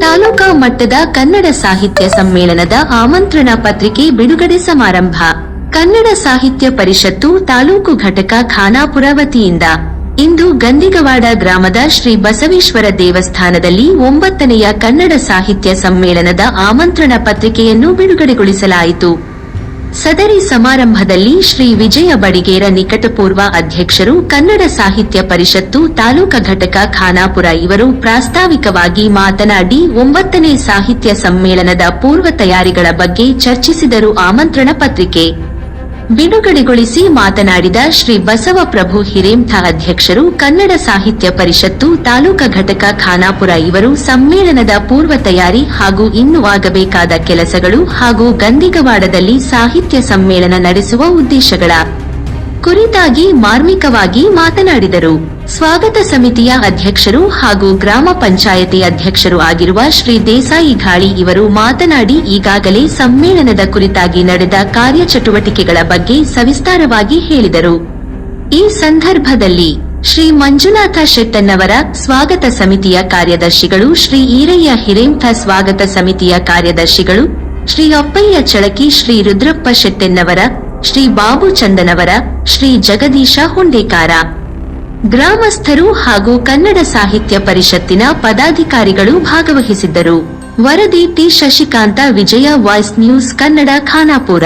ತಾಲೂಕಾ ಮಟ್ಟದ ಕನ್ನಡ ಸಾಹಿತ್ಯ ಸಮ್ಮೇಳನದ ಆಮಂತ್ರಣ ಪತ್ರಿಕೆ ಬಿಡುಗಡೆ ಸಮಾರಂಭ. ಕನ್ನಡ ಸಾಹಿತ್ಯ ಪರಿಷತ್ತು ತಾಲೂಕು ಘಟಕ ಖಾನಾಪುರ ವತಿಯಿಂದ. ಇಂದು ಗಂದಿಗವಾಡ ಗ್ರಾಮದ ಶ್ರೀ ಬಸವೇಶ್ವರ ದೇವಸ್ಥಾನದಲ್ಲಿ ಒಂಬತ್ತನೆಯ ಕನ್ನಡ ಸಾಹಿತ್ಯ ಸಮ್ಮೇಳನದ ಆಮಂತ್ರಣ ಪತ್ರಿಕೆಯನ್ನು ಬಿಡುಗಡೆಗೊಳಿಸಲಾಯಿತು. ಸದರಿ ಸಮಾರಂಭದಲ್ಲಿ ಶ್ರೀ ವಿಜಯ ಬಡಿಗೇರ ನಿಕಟಪೂರ್ವ ಅಧ್ಯಕ್ಷರು ಕನ್ನಡ ಸಾಹಿತ್ಯ ಪರಿಷತ್ತು ತಾಲೂಕಾ ಘಟಕ ಖಾನಾಪುರ ಇವರು ಪ್ರಾಸ್ತಾವಿಕವಾಗಿ ಮಾತನಾಡಿ ಒಂಬತ್ತನೇ ಸಾಹಿತ್ಯ ಸಮ್ಮೇಳನದ ಪೂರ್ವ ತಯಾರಿಗಳ ಬಗ್ಗೆ ಚರ್ಚಿಸಿದರು. ಆಮಂತ್ರಣ ಪತ್ರಿಕೆ ಬಿಡುಗಡೆಗೊಳಿಸಿ ಮಾತನಾಡಿದ ಶ್ರೀ ಬಸವಪ್ರಭು ಹಿರೇಂಥ ಅಧ್ಯಕ್ಷರು, ಕನ್ನಡ ಸಾಹಿತ್ಯ ಪರಿಷತ್ತು, ತಾಲೂಕಾ ಘಟಕ ಖಾನಾಪುರ ಇವರು ಸಮ್ಮೇಳನದ ಪೂರ್ವ ತಯಾರಿ ಹಾಗೂ ಇನ್ನೂ ಆಗಬೇಕಾದ ಕೆಲಸಗಳು ಹಾಗೂ ಗಂದಿಗವಾಡದಲ್ಲಿ ಸಾಹಿತ್ಯ ಸಮ್ಮೇಳನ ನಡೆಸುವ ಉದ್ದೇಶಗಳ ಕುರಿತಾಗಿ ಮಾರ್ಮಿಕವಾಗಿ ಮಾತನಾಡಿದರು. ಸ್ವಾಗತ ಸಮಿತಿಯ ಅಧ್ಯಕ್ಷರು ಹಾಗೂ ಗ್ರಾಮ ಪಂಚಾಯತಿ ಅಧ್ಯಕ್ಷರು ಆಗಿರುವ ಶ್ರೀ ದೇಸಾಯಿ ಘಾಳಿ ಇವರು ಮಾತನಾಡಿ ಈಗಾಗಲೇ ಸಮ್ಮೇಳನದ ಕುರಿತಾಗಿ ನಡೆದ ಕಾರ್ಯಚಟುವಟಿಕೆಗಳ ಬಗ್ಗೆ ಸವಿಸ್ತಾರವಾಗಿ ಹೇಳಿದರು. ಈ ಸಂದರ್ಭದಲ್ಲಿ ಶ್ರೀ ಮಂಜುನಾಥ ಶೆಟ್ಟನ್ನವರ ಸ್ವಾಗತ ಸಮಿತಿಯ ಕಾರ್ಯದರ್ಶಿಗಳು ಶ್ರೀ ಈರಯ್ಯ ಹಿರೇಂಥ ಸ್ವಾಗತ ಸಮಿತಿಯ ಕಾರ್ಯದರ್ಶಿಗಳು, ಶ್ರೀ ಅಪ್ಪಯ್ಯ ಚಳಕಿ ಶ್ರೀ ರುದ್ರಪ್ಪ ಶೆಟ್ಟೆನ್ನವರ ಶ್ರೀ ಬಾಬು ಚಂದನವರ ಶ್ರೀ ಜಗದೀಶ ಹುಂಡೇಕಾರ. ಗ್ರಾಮಸ್ಥರು ಹಾಗೂ ಕನ್ನಡ ಸಾಹಿತ್ಯ ಪರಿಷತ್ತಿನ ಪದಾಧಿಕಾರಿಗಳು ಭಾಗವಹಿಸಿದ್ದರು. ವರದಿ T. Shashikanta, Vijaya voice news Kannada Khanapur.